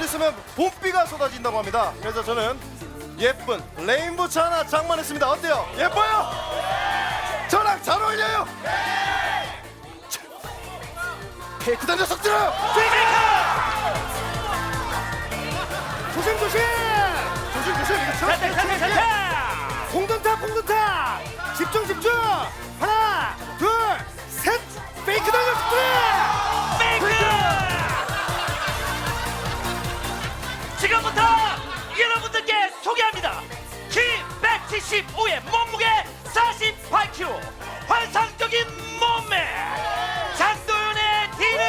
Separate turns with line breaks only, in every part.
있으면 봄비가 쏟아진다고 합니다. 그래서 저는 예쁜 차 하나 장만했습니다. 어때요? 예뻐요? 저랑 잘 어울려요? 케이크단 녀석들아!
175에 몸무게 48kg 환상적인 몸매. 장도연의 디를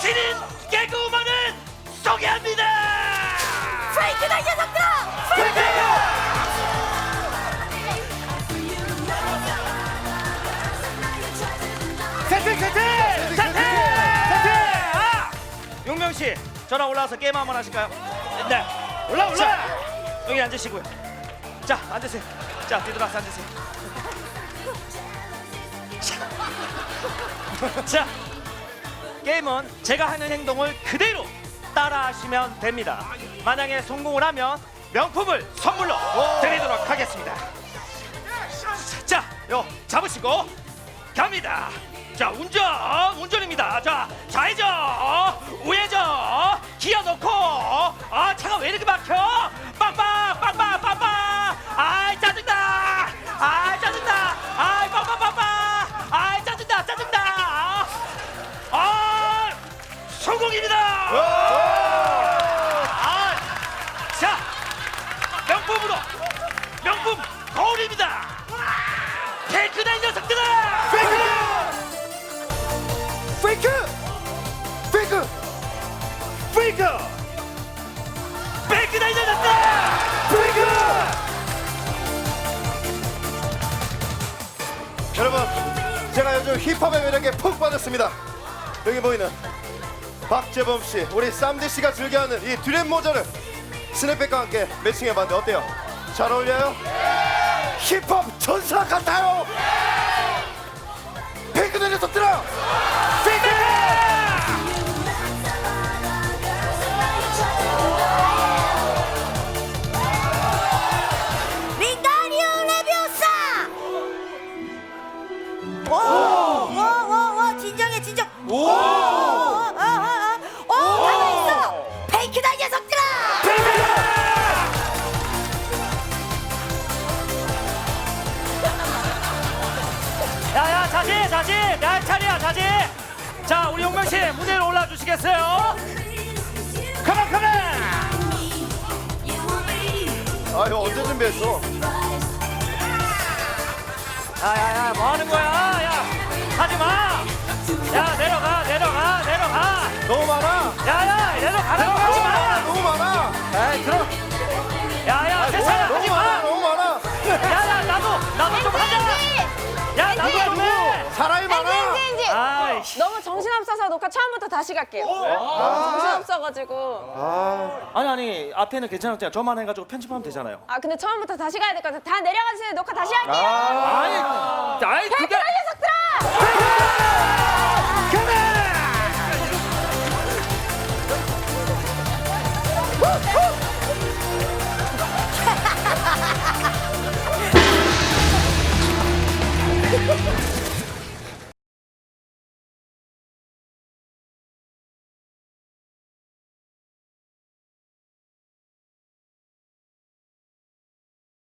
신인 개그우먼을 소개합니다.
페이크다 이 녀석들아!
세팅 세팅 세팅 아! 용명 씨 전화 올라와서 게임 한번 하실까요? 네. 올라 올라 여기 앉으시고요 자 앉으세요. 자 뒤돌아서 앉으세요. 자. 게임은 제가 하는 행동을 그대로 따라하시면 됩니다. 만약에 성공을 하면 명품을 선물로 드리도록 하겠습니다. 자, 요 잡으시고 갑니다. 자, 운전, 성공입니다. 아, 자, 명품으로, 명품 거울입니다. 테이크다 이 녀석들아!
페이크! 페이크! 페이크!
테이크다 이 녀석들아!
페이크! 여러분, 제가 요즘 힙합의 매력에 푹 빠졌습니다. 여기 보이는 박재범 씨, 우리 쌈디 씨가 즐겨하는 이 듀렛 모자를 스냅백과 함께 매칭해봤는데 어때요? 잘 어울려요? 힙합 전사 같아요! 페이크 내 녀석들아! 페이크!
링가리오 레비오사! 오! 오, 오, 오, 진정해, 진정. 오! 오, 오, 오,
자지 자지 내 차례야 자지 자 우리 용명 씨 무대로 올라 주시겠어요? 컴온 컴온
아유 언제 준비했어?
야야야 뭐 하는 거야? 야
너무 정신없어서 녹화 처음부터 다시 갈게요. 너무 정신없어가지고.
아니 아니 앞에는 괜찮았잖아 저만 해가지고 편집하면 되잖아요
아 근데 처음부터 다시 가야 될 것 같아. 다 내려가주세요. 녹화 다시 할게요.
아니 아니 그게
이 녀석들아!